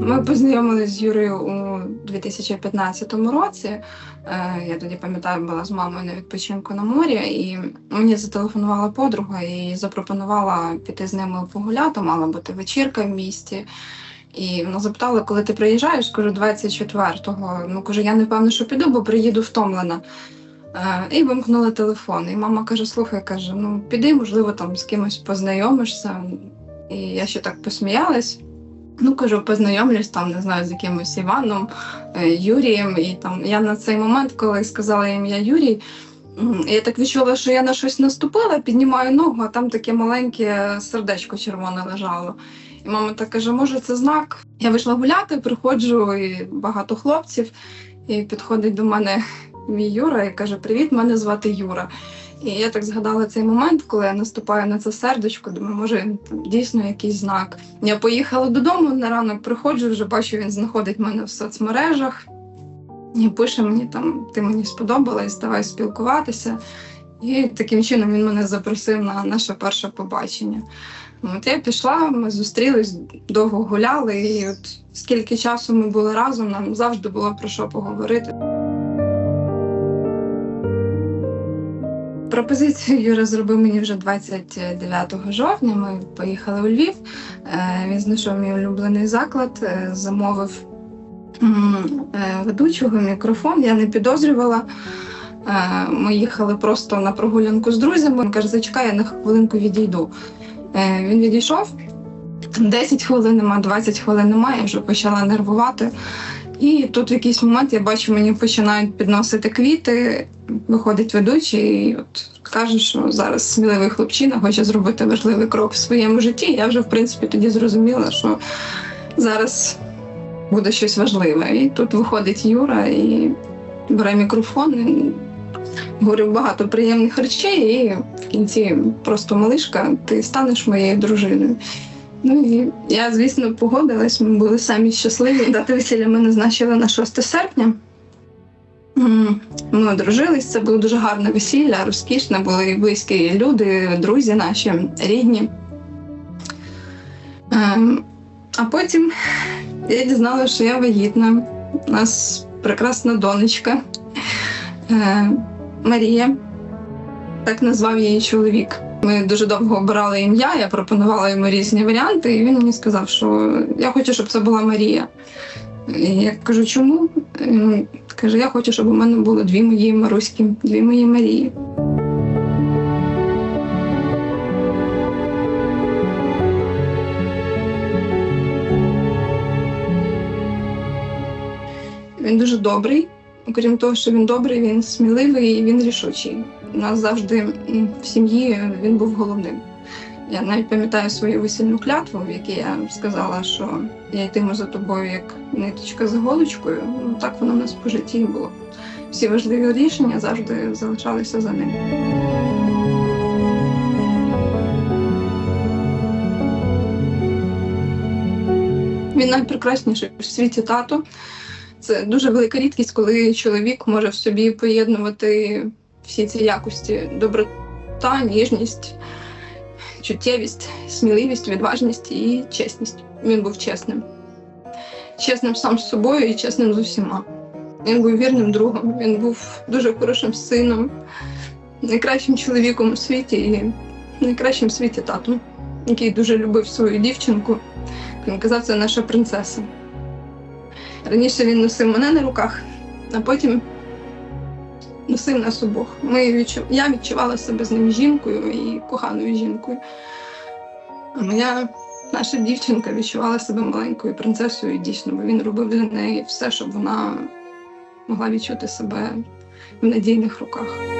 Ми познайомилися з Юрою у 2015 році. Е, Я тоді пам'ятаю, була з мамою на відпочинку на морі, і мені зателефонувала подруга і запропонувала піти з ними погуляти. Мала бути вечірка в місті. І вона запитала, коли ти приїжджаєш, кажу, 24-го. Ну кажу, я не певна, що піду, бо приїду втомлена. Е, І вимкнула телефон. І мама каже: слухай, каже, ну піди, можливо, там з кимось познайомишся. І я ще так посміялась. Ну, кажу, познайомлюсь там, не знаю, з якимось Іваном, е, Юрієм. І там я на цей момент, коли сказала ім'я Юрій, я так відчула, що я на щось наступила, піднімаю ногу, а там таке маленьке сердечко червоне лежало. І мама так каже: може, це знак? Я вийшла гуляти, приходжу, і багато хлопців, і підходить до мене мій Юра і каже: Привіт, мене звати Юра. І я так згадала цей момент, коли я наступаю на це сердечко, думаю, може там дійсно якийсь знак. Я поїхала додому на ранок, приходжу, вже бачу, він знаходить мене в соцмережах і пише мені там: ти мені сподобалась, давай спілкуватися. І таким чином він мене запросив на наше перше побачення. От я пішла, ми зустрілись, довго гуляли, і от скільки часу ми були разом, нам завжди було про що поговорити. Пропозицію Юра зробив мені вже 29 жовтня. Ми поїхали у Львів. Е, Він знайшов мій улюблений заклад, е, замовив е, ведучого мікрофон. Я не підозрювала. Ми їхали просто на прогулянку з друзями. Він каже, зачекай, я на хвилинку відійду. Він відійшов. 10 хвилин нема, 20 хвилин немає, я вже почала нервувати. І тут в якийсь момент я бачу, мені починають підносити квіти. Виходить ведучий і от каже, що зараз сміливий хлопчина хоче зробити важливий крок в своєму житті. Я вже, в принципі, тоді зрозуміла, що зараз буде щось важливе. І тут виходить Юра і бере мікрофон. і Говорив багато приємних речей, і в кінці просто малишка, ти станеш моєю дружиною. Ну і я, звісно, погодилась. Ми були самі щасливі. Дати весілля ми назначили на 6 серпня. Ми одружились, це було дуже гарне весілля, розкішне, були близькі люди, друзі наші, рідні. Ем, А потім я дізналася, що я вагітна. У нас прекрасна донечка е, Марія. Так назвав її чоловік. Ми дуже довго обирали ім'я, я пропонувала йому різні варіанти, і він мені сказав, що я хочу, щоб це була Марія. І я кажу, чому? Він каже, я хочу, щоб у мене було дві мої Маруськи, дві мої Марії. Він дуже добрий. Окрім того, що він добрий, він сміливий і він рішучий. У нас завжди в сім'ї він був головним. Я навіть пам'ятаю свою весільну клятву, в якій я сказала, що я йтиму за тобою як ниточка з голочкою. Ну так воно в нас по житті було. Всі важливі рішення завжди залишалися за ним. Він найпрекрасніший в світі тато. Це дуже велика рідкість, коли чоловік може в собі поєднувати всі ці якості: доброта, ніжність, чуттєвість, сміливість, відважність і чесність. Він був чесним. Чесним сам з собою і чесним з усіма. Він був вірним другом, він був дуже хорошим сином, найкращим чоловіком у світі і найкращим в світі татом, який дуже любив свою дівчинку. Він казав, це наша принцеса. Раніше він носив мене на руках, а потім носив нас обох. Ми відчу... Я відчувала себе з ним жінкою і коханою жінкою. А моя наша дівчинка відчувала себе маленькою принцесою дійсно, бо він робив для неї все, щоб вона могла відчути себе в надійних руках.